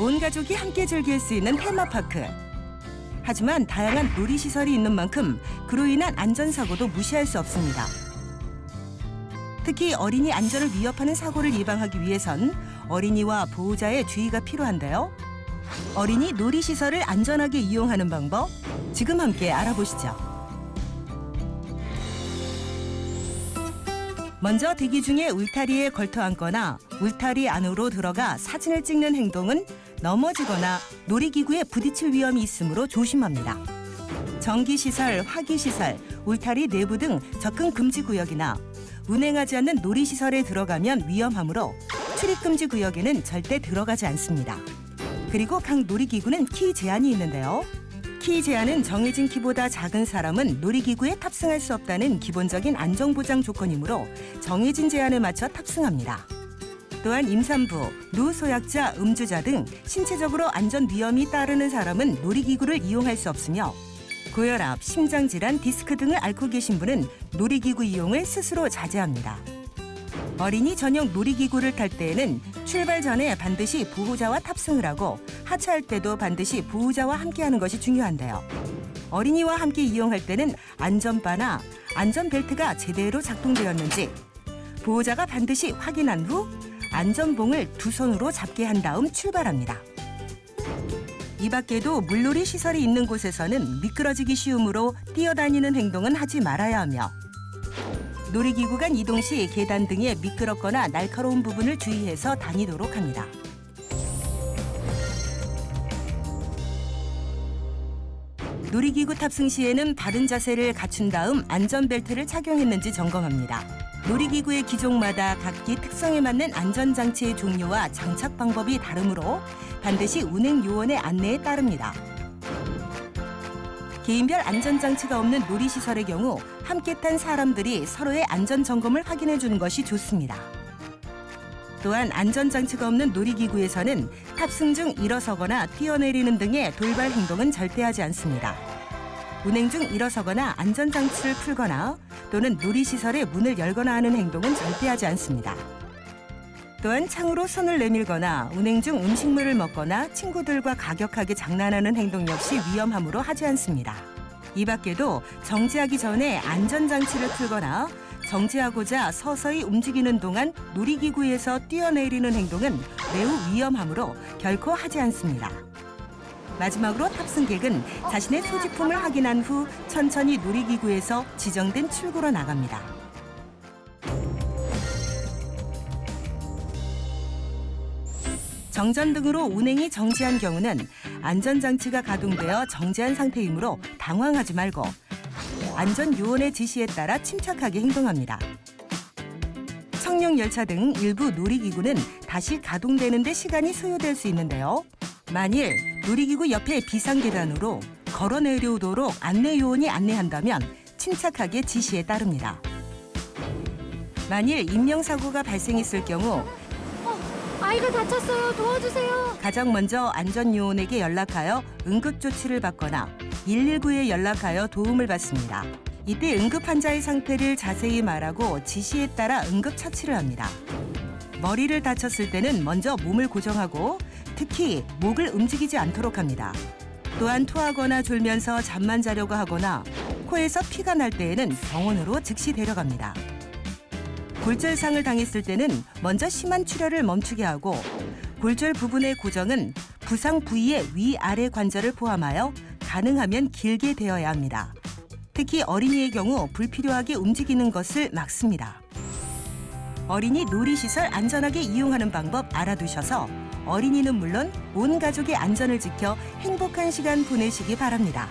온 가족이 함께 즐길 수 있는 테마파크. 하지만 다양한 놀이시설이 있는 만큼 그로 인한 안전사고도 무시할 수 없습니다. 특히 어린이 안전을 위협하는 사고를 예방하기 위해선 어린이와 보호자의 주의가 필요한데요. 어린이 놀이시설을 안전하게 이용하는 방법 지금 함께 알아보시죠. 먼저 대기 중에 울타리에 걸터 앉거나 울타리 안으로 들어가 사진을 찍는 행동은 넘어지거나 놀이기구에 부딪힐 위험이 있으므로 조심합니다. 전기시설, 화기시설, 울타리 내부 등 접근 금지 구역이나 운행하지 않는 놀이시설에 들어가면 위험하므로 출입금지 구역에는 절대 들어가지 않습니다. 그리고 각 놀이기구는 키 제한이 있는데요. 키 제한은 정해진 키보다 작은 사람은 놀이기구에 탑승할 수 없다는 기본적인 안전보장 조건이므로 정해진 제한에 맞춰 탑승합니다. 또한 임산부, 노소약자, 음주자 등 신체적으로 안전 위험이 따르는 사람은 놀이기구를 이용할 수 없으며 고혈압, 심장질환, 디스크 등을 앓고 계신 분은 놀이기구 이용을 스스로 자제합니다. 어린이 전용 놀이기구를 탈 때에는 출발 전에 반드시 보호자와 탑승을 하고 하차할 때도 반드시 보호자와 함께하는 것이 중요한데요. 어린이와 함께 이용할 때는 안전바나 안전벨트가 제대로 작동되었는지 보호자가 반드시 확인한 후 안전봉을 두 손으로 잡게 한 다음 출발합니다. 이 밖에도 물놀이 시설이 있는 곳에서는 미끄러지기 쉬우므로 뛰어다니는 행동은 하지 말아야 하며 놀이기구 간 이동 시 계단 등의 미끄럽거나 날카로운 부분을 주의해서 다니도록 합니다. 놀이기구 탑승 시에는 바른 자세를 갖춘 다음 안전벨트를 착용했는지 점검합니다. 놀이기구의 기종마다 각기 특성에 맞는 안전장치의 종류와 장착 방법이 다르므로 반드시 운행 요원의 안내에 따릅니다. 개인별 안전장치가 없는 놀이시설의 경우 함께 탄 사람들이 서로의 안전 점검을 확인해 주는 것이 좋습니다. 또한 안전장치가 없는 놀이기구에서는 탑승 중 일어서거나 뛰어내리는 등의 돌발 행동은 절대 하지 않습니다. 운행 중 일어서거나 안전장치를 풀거나 또는 놀이시설의 문을 열거나 하는 행동은 절대 하지 않습니다. 또한 창으로 손을 내밀거나 운행 중 음식물을 먹거나 친구들과 가격하게 장난하는 행동 역시 위험하므로 하지 않습니다. 이 밖에도 정지하기 전에 안전장치를 풀거나 정지하고자 서서히 움직이는 동안 놀이기구에서 뛰어내리는 행동은 매우 위험하므로 결코 하지 않습니다. 마지막으로 탑승객은 자신의 소지품을 확인한 후 천천히 놀이기구에서 지정된 출구로 나갑니다. 정전 등으로 운행이 정지한 경우는 안전장치가 가동되어 정지한 상태이므로 당황하지 말고 안전 요원의 지시에 따라 침착하게 행동합니다. 청룡 열차 등 일부 놀이기구는 다시 가동되는 데 시간이 소요될 수 있는데요. 만일 놀이기구 옆에 비상계단으로 걸어 내려오도록 안내 요원이 안내한다면 침착하게 지시에 따릅니다. 만일 인명사고가 발생했을 경우 아이가 다쳤어요. 도와주세요. 가장 먼저 안전요원에게 연락하여 응급조치를 받거나 119에 연락하여 도움을 받습니다. 이때 응급 환자의 상태를 자세히 말하고 지시에 따라 응급 처치를 합니다. 머리를 다쳤을 때는 먼저 몸을 고정하고 특히 목을 움직이지 않도록 합니다. 또한 토하거나 졸면서 잠만 자려고 하거나 코에서 피가 날 때에는 병원으로 즉시 데려갑니다. 골절상을 당했을 때는 먼저 심한 출혈을 멈추게 하고 골절 부분의 고정은 부상 부위의 위아래 관절을 포함하여 가능하면 길게 되어야 합니다. 특히 어린이의 경우 불필요하게 움직이는 것을 막습니다. 어린이 놀이시설 안전하게 이용하는 방법 알아두셔서 어린이는 물론 온 가족의 안전을 지켜 행복한 시간 보내시기 바랍니다.